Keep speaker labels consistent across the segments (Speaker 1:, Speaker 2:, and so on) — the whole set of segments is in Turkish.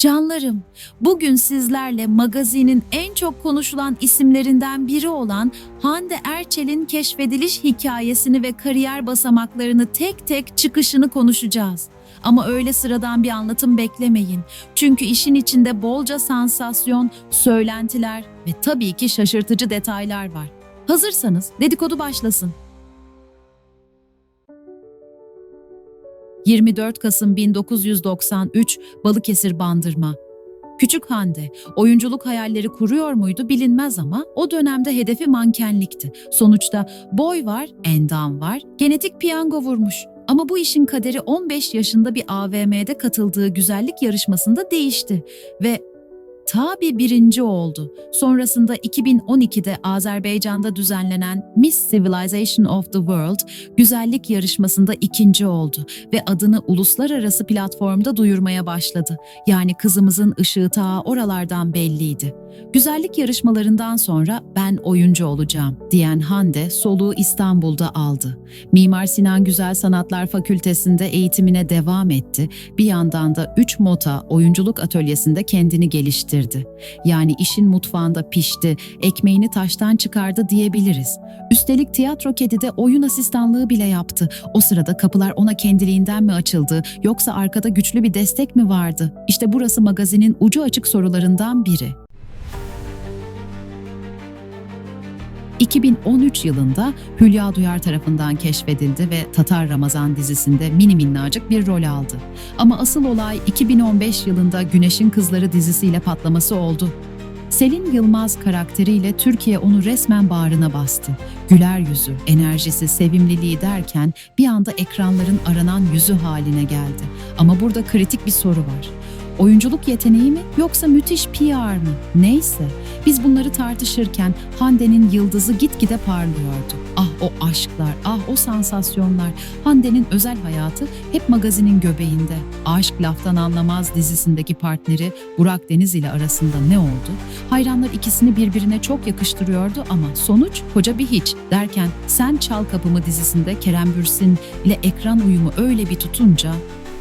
Speaker 1: Canlarım, bugün sizlerle magazinin en çok konuşulan isimlerinden biri olan Hande Erçel'in keşfediliş hikayesini ve kariyer basamaklarını tek tek çıkışını konuşacağız. Ama öyle sıradan bir anlatım beklemeyin. Çünkü işin içinde bolca sansasyon, söylentiler ve tabii ki şaşırtıcı detaylar var. Hazırsanız dedikodu başlasın. 24 Kasım 1993 Balıkesir Bandırma. Küçük Hande, oyunculuk hayalleri kuruyor muydu bilinmez ama o dönemde hedefi mankenlikti. Sonuçta boy var, endam var, genetik piyango vurmuş. Ama bu işin kaderi 15 yaşında bir AVM'de katıldığı güzellik yarışmasında değişti ve tabi birinci oldu. Sonrasında 2012'de Azerbaycan'da düzenlenen Miss Civilization of the World güzellik yarışmasında ikinci oldu ve adını uluslararası platformda duyurmaya başladı. Yani kızımızın ışığı ta oralardan belliydi. Güzellik yarışmalarından sonra ben oyuncu olacağım diyen Hande soluğu İstanbul'da aldı. Mimar Sinan Güzel Sanatlar Fakültesinde eğitimine devam etti. Bir yandan da 3 Mota oyunculuk atölyesinde kendini geliştirdi. Yani işin mutfağında pişti, ekmeğini taştan çıkardı diyebiliriz. Üstelik tiyatro kedide oyun asistanlığı bile yaptı. O sırada kapılar ona kendiliğinden mi açıldı yoksa arkada güçlü bir destek mi vardı? İşte burası magazinin ucu açık sorularından biri. 2013 yılında Hülya Duyar tarafından keşfedildi ve Tatar Ramazan dizisinde mini minnacık bir rol aldı. Ama asıl olay 2015 yılında Güneşin Kızları dizisiyle patlaması oldu. Selin Yılmaz karakteriyle Türkiye onu resmen bağrına bastı. Güler yüzü, enerjisi, sevimliliği derken bir anda ekranların aranan yüzü haline geldi. Ama burada kritik bir soru var. Oyunculuk yeteneği mi yoksa müthiş PR mı? Neyse. Biz bunları tartışırken Hande'nin yıldızı gitgide parlıyordu. Ah o aşklar, ah o sansasyonlar. Hande'nin özel hayatı hep magazinin göbeğinde. Aşk Laftan Anlamaz dizisindeki partneri Burak Deniz ile arasında ne oldu? Hayranlar ikisini birbirine çok yakıştırıyordu ama sonuç koca bir hiç derken Sen Çal Kapımı dizisinde Kerem Bürsin ile ekran uyumu öyle bir tutunca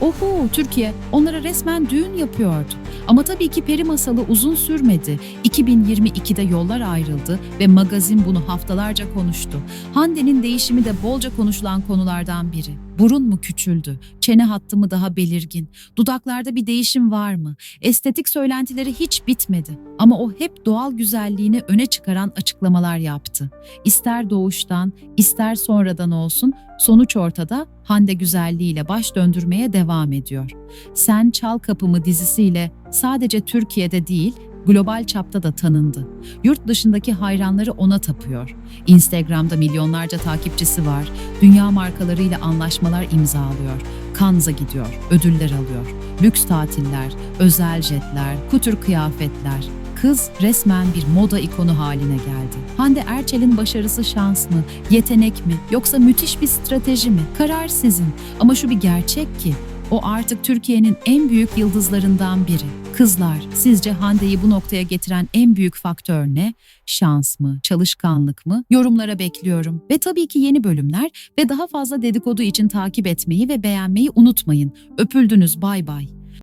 Speaker 1: Oho Türkiye onlara resmen düğün yapıyordu. Ama tabii ki peri masalı uzun sürmedi. 2022'de yollar ayrıldı ve magazin bunu haftalarca konuştu. Hande'nin değişimi de bolca konuşulan konulardan biri. Burun mu küçüldü? Çene hattı mı daha belirgin? Dudaklarda bir değişim var mı? Estetik söylentileri hiç bitmedi. Ama o hep doğal güzelliğini öne çıkaran açıklamalar yaptı. İster doğuştan, ister sonradan olsun, sonuç ortada Hande güzelliğiyle baş döndürmeye devam ediyor. Sen Çal Kapımı dizisiyle sadece Türkiye'de değil, global çapta da tanındı. Yurt dışındaki hayranları ona tapıyor. Instagram'da milyonlarca takipçisi var. Dünya markalarıyla anlaşmalar imzalıyor. Kanza gidiyor, ödüller alıyor. Lüks tatiller, özel jetler, kutur kıyafetler. Kız resmen bir moda ikonu haline geldi. Hande Erçel'in başarısı şans mı, yetenek mi yoksa müthiş bir strateji mi? Karar sizin. Ama şu bir gerçek ki o artık Türkiye'nin en büyük yıldızlarından biri. Kızlar, sizce Hande'yi bu noktaya getiren en büyük faktör ne? Şans mı, çalışkanlık mı? Yorumlara bekliyorum. Ve tabii ki yeni bölümler ve daha fazla dedikodu için takip etmeyi ve beğenmeyi unutmayın. Öpüldünüz, bay bay.